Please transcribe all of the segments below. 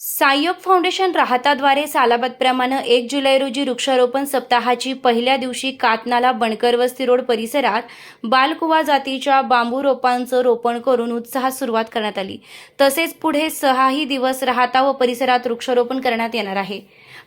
सायक foundation राहताद्वारे सालाबादप्रमाणे एक जुलै रोजी वृक्षारोपण सप्ताहाची पहिल्या दिवशी कातनाला बणकर वस्ती रोड परिसरात बालकुवा जातीच्या बांबू रोपांचं रोपण करून उत्साहात सुरुवात करण्यात आली. तसेच पुढे सहाही दिवस राहता व परिसरात वृक्षारोपण करण्यात येणार आहे.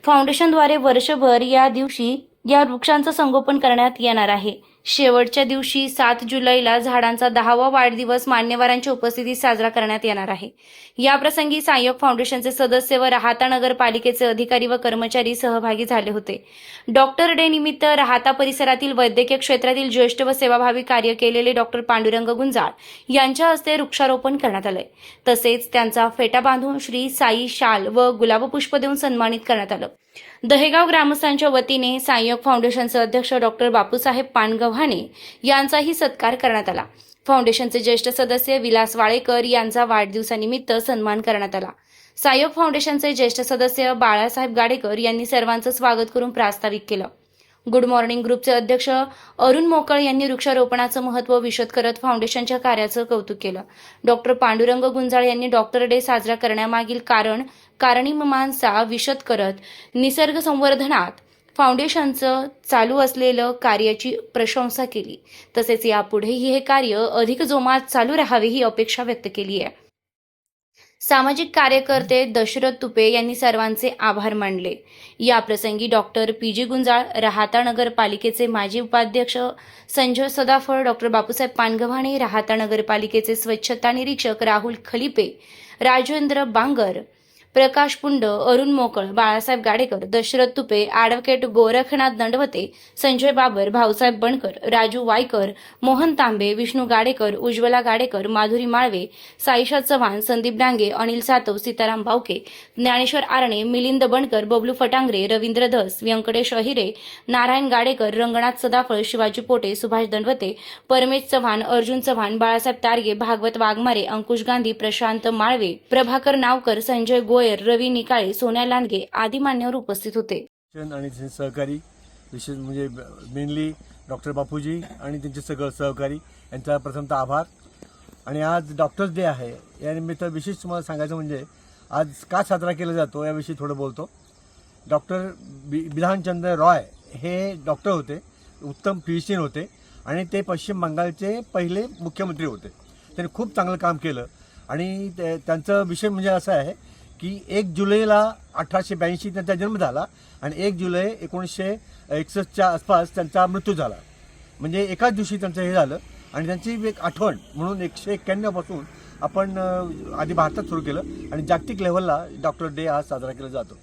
फाउंडेशनद्वारे वर्षभर या दिवशी या वृक्षांचं संगोपन करण्यात येणार आहे. शेवटच्या दिवशी सात जुलैला झाडांचा दहावा वाढदिवस मान्यवरांच्या उपस्थितीत साजरा करण्यात येणार आहे. याप्रसंगी सायक फाउंडेशनचे सदस्य व राहता नगरपालिकेचे अधिकारी व कर्मचारी सहभागी झाले होते. डॉक्टर डे निमित्त राहता परिसरातील वैद्यकीय क्षेत्रातील ज्येष्ठ व सेवाभावी कार्य केलेले डॉक्टर पांडुरंग गुंजाळ यांच्या हस्ते वृक्षारोपण करण्यात आलंय. तसेच त्यांचा फेटा बांधून श्री साई शाल व गुलाबपुष्प देऊन सन्मानित करण्यात आलं. दहेगाव ग्रामस्थांच्या वतीने सायक फाउंडेशनचे अध्यक्ष डॉक्टर बापूसाहेब पानगव्हाणे यांचाही सत्कार करण्यात आला. फाउंडेशनचे ज्येष्ठ सदस्य विलास वाळेकर यांचा वाढदिवसानिमित्त सन्मान करण्यात आला. सायोग फाउंडेशनचे ज्येष्ठ सदस्य बाळासाहेब गाडेकर यांनी सर्वांचं स्वागत करून प्रास्ताविक केलं. गुड मॉर्निंग ग्रुपचे अध्यक्ष अरुण मोकळ यांनी वृक्षारोपणाचं महत्त्व विशद करत फाउंडेशनच्या कार्याचं कौतुक केलं. डॉक्टर पांडुरंग गुंजाळ यांनी डॉक्टर डे साजरा करण्यामागील कारण कारणीमांसा विशद करत निसर्ग संवर्धनात फाउंडेशनचं चालू असलेलं कार्याची प्रशंसा केली. तसेच यापुढेही हे कार्य अधिक जोमात चालू राहावे ही अपेक्षा व्यक्त केली आहे. सामाजिक कार्यकर्ते दशरथ तुपे यांनी सर्वांचे आभार मानले. या प्रसंगी doctor P G Gunjal Rahata नगरपालिकेचे माजी उपाध्यक्ष संजय सदाफळ डॉक्टर बापूसाहेब पानगव्हाणे राहाता नगरपालिकेचे स्वच्छता निरीक्षक राहुल खलिपे राजेंद्र बांगर प्रकाश पुंड अरुण मोकळ बाळासाहेब गाडेकर दशरथ तुपे ॲडव्होकेट गोरखनाथ दंडवते संजय बाबर भाऊसाहेब बनकर राजू वायकर मोहन तांबे विष्णू गाडेकर उज्ज्वला गाडेकर माधुरी माळवे साईशा चव्हाण संदीप डांगे अनिल सातव सीताराम बावके ज्ञानेश्वर आरणे मिलिंद बनकर बबलू फटांगरे रवींद्र धस व्यंकटेश अहिरे नारायण गाडेकर रंगनाथ सदाफळ शिवाजी पोटे सुभाष दंडवते परमेश चव्हाण अर्जुन चव्हाण बाळासाहेब तारगे भागवत वाघमारे अंकुश गांधी प्रशांत माळवे प्रभाकर नावकर संजय गोयर रवी निकाळे सोन्या लांडगे आदी मान्यवर उपस्थित होते. आणि सहकारी विशेष म्हणजे मेनली डॉक्टर बापूजी आणि त्यांचे सगळं सहकारी यांचा प्रथमतः आभार. आणि आज डॉक्टर्स डे आहे या निमित्त विशेष तुम्हाला सांगायचं म्हणजे आज का साजरा केला जातो याविषयी थोडं बोलतो. डॉक्टर बि बिधानचंद्र रॉय हे डॉक्टर होते उत्तम फिजिशियन होते आणि ते पश्चिम बंगालचे पहिले मुख्यमंत्री होते. त्यांनी खूप चांगलं काम केलं आणि ते- विषय म्हणजे असं आहे की एक जुलैला अठराशे ब्याऐंशी त्यांचा जन्म झाला आणि एक जुलै एकोणीसशे एकसष्टच्या आसपास त्यांचा मृत्यू झाला. म्हणजे एकाच दिवशी त्यांचं हे झालं आणि त्यांची एक आठवण म्हणून एकशे एक्क्याण्णवपासून आपण आधी भारतात सुरू केलं आणि जागतिक लेवलला डॉक्टर डे आज साजरा केला जातो.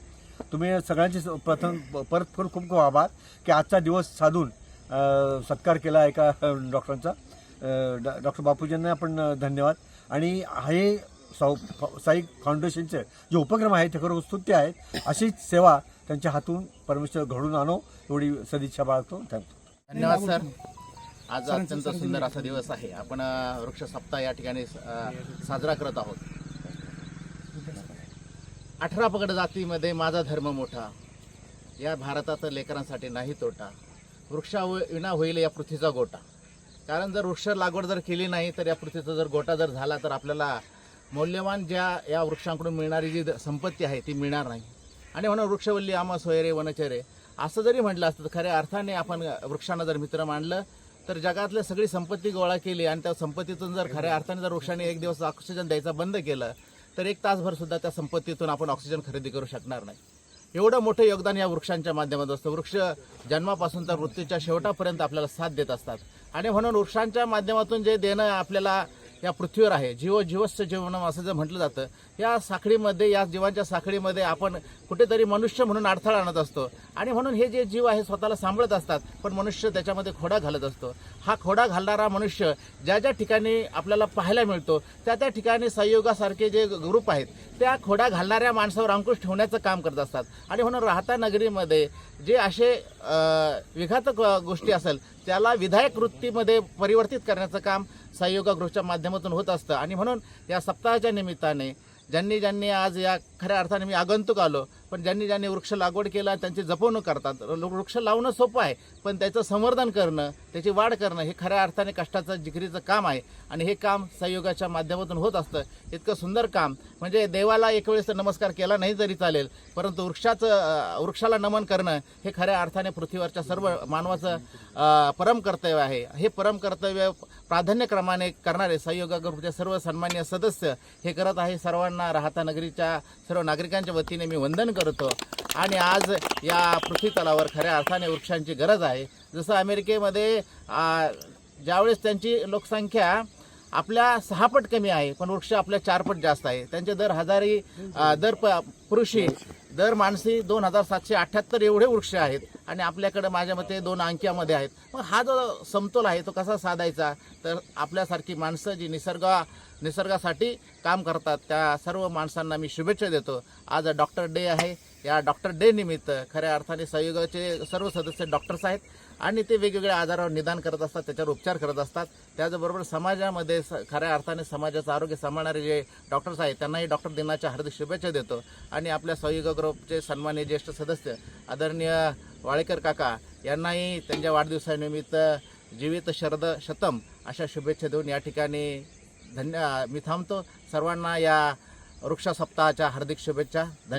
तुम्ही सगळ्यांचे स- प्रथम परत परत खूप खूप आभार की आजचा दिवस साधून सत्कार केला एका डॉक्टरांचा. डॉ- डॉक्टर बापूजींना पण धन्यवाद. आणि हे साऊ साई फाउंडेशनचे जे उपक्रम आहेत ते खरं स्तुत्य आहेत. अशीच सेवा त्यांच्या हातून परमेश्वर घडून आणो एवढी सदिच्छा बाळगतो. थँक्यू धन्यवाद सर. आज अत्यंत सुंदर असा दिवस आहे. आपण वृक्ष सप्ताह या ठिकाणी साजरा करत आहोत. अठरा पगड जातीमध्ये माझा धर्म मोठा. या भारतात लेकरांसाठी नाही तोटा. वृक्षा विना होईल या पृथ्वीचा गोटा. कारण जर वृक्ष लागवड जर केली नाही तर या पृथ्वीचा जर गोटा जर झाला तर आपल्याला मौल्यवान ज्या या वृक्षांकडून मिळणारी जी द- संपत्ती आहे ती मिळणार नाही. आणि म्हणून वृक्षवल्ली आमा सोयरे वनचरे असं जरी म्हटलं असतं तर खऱ्या अर्थाने आपण वृक्षांना जर मित्र मानलं तर जगातल्या सगळी संपत्ती गोळा केली आणि त्या संपत्तीतून जर खऱ्या अर्थाने जर वृक्षाने एक दिवस ऑक्सिजन द्यायचा बंद केलं तर एक तासभर सुद्धा त्या संपत्तीतून आपण ऑक्सिजन खरेदी करू शकणार नाही. एवढं मोठं योगदान या वृक्षांच्या माध्यमात असतं. वृक्ष जन्मापासून तर मृत्यूच्या शेवटापर्यंत आपल्याला साथ देत असतात. आणि म्हणून वृक्षांच्या माध्यमातून जे देणं आपल्याला या पृथ्वीवर आहे. जीव जीवस्य जीवनम असं जे म्हटलं जातं या साखळीमध्ये या जीवांच्या साखळीमध्ये आपण कुठेतरी मनुष्य म्हणून अडथळा आणत असतो. आणि म्हणून हे जे जीव आहे स्वतःला सांभाळत असतात पण मनुष्य त्याच्यामध्ये खोडा घालत असतो. हा खोडा घालणारा मनुष्य ज्या ज्या ठिकाणी आपल्याला पाहायला मिळतो त्या त्या ठिकाणी संयोगासारखे जे ग्रुप आहेत त्या खोडा घालणाऱ्या माणसावर अंकुश ठेवण्याचं काम करत असतात. आणि म्हणून राहता नगरीमध्ये जे असे विघातक गोष्टी असेल त्याला विधायक वृत्तीमध्ये परिवर्तित करण्याचं काम सहयोगागृहच्या माध्यमातून होत असतं. आणि म्हणून या सप्ताहाच्या निमित्ताने ज्यांनी ज्यांनी आज या खऱ्या अर्थाने मी आगंतुक आलो पण ज्यांनी ज्यांनी वृक्ष लागवड केला त्यांची जपवणूक करतात. वृक्ष लावणं सोपं आहे पण त्याचं संवर्धन करणं त्याची वाढ करणं हे खऱ्या अर्थाने कष्टाचं जिकरीचं काम आहे. आणि हे काम संयोगाच्या माध्यमातून होत असतं. इतकं सुंदर काम. म्हणजे देवाला एक वेळेस नमस्कार केला नाही जरी चालेल परंतु वृक्षाचं वृक्षाला नमन करणं हे खऱ्या अर्थाने पृथ्वीवरच्या सर्व मानवाचं परम कर्तव्य आहे. हे परम कर्तव्य प्राधान्यक्रमाने करणारे संयोगा ग्रुपचे सर्व सन्मान्य सदस्य हे करत आहे सर्वांना राहता नगरीच्या सर्व नागरिकांच्या वतीने मी वंदन करतो. आणि आज या पृथ्वी तलावर खऱ्या अर्थाने वृक्षांची गरज आहे. जसं अमेरिकेमध्ये ज्यावेळेस त्यांची लोकसंख्या आपल्या सहापट कमी आहे पण वृक्ष आपल्या चारपट जास्त आहे. त्यांचे दर हजारी दर प पुरुषी दर माणसी दोन हजार सातशे अठ्ठ्याहत्तर एवढे वृक्ष आहेत आणि आपल्याकडे माझ्या मते दोन अंक्यामध्ये आहेत. मग हा जो समतोल आहे तो कसा साधायचा? तर आपल्यासारखी माणसं जी निसर्गा निसर्गासाठी काम करतात त्या सर्व माणसांना मी शुभेच्छा देतो. आज डॉक्टर डे आहे. या डॉक्टर डे निमित्त खऱ्या अर्थाने सहयोगाचे सर्व सदस्य डॉक्टर्स आहेत. आणि ते वेगवेगळ्या आजारावर निदान करत असतात त्याच्यावर उपचार करत असतात. त्याचबरोबर समाजामध्ये स खऱ्या अर्थाने समाजाचं आरोग्य सांभाळणारे जे डॉक्टर्स आहेत त्यांनाही डॉक्टर दिनाच्या हार्दिक शुभेच्छा देतो. आणि आपल्या सहयोग ग्रुपचे सन्मान्य ज्येष्ठ सदस्य आदरणीय वाळेकर काका यांनाही त्यांच्या वाढदिवसानिमित्त जीवित शरद शतम अशा शुभेच्छा देऊन या ठिकाणी धन्य मी थांबतो. सर्वांना या वृक्ष सप्ताहाच्या हार्दिक शुभेच्छा. धन्य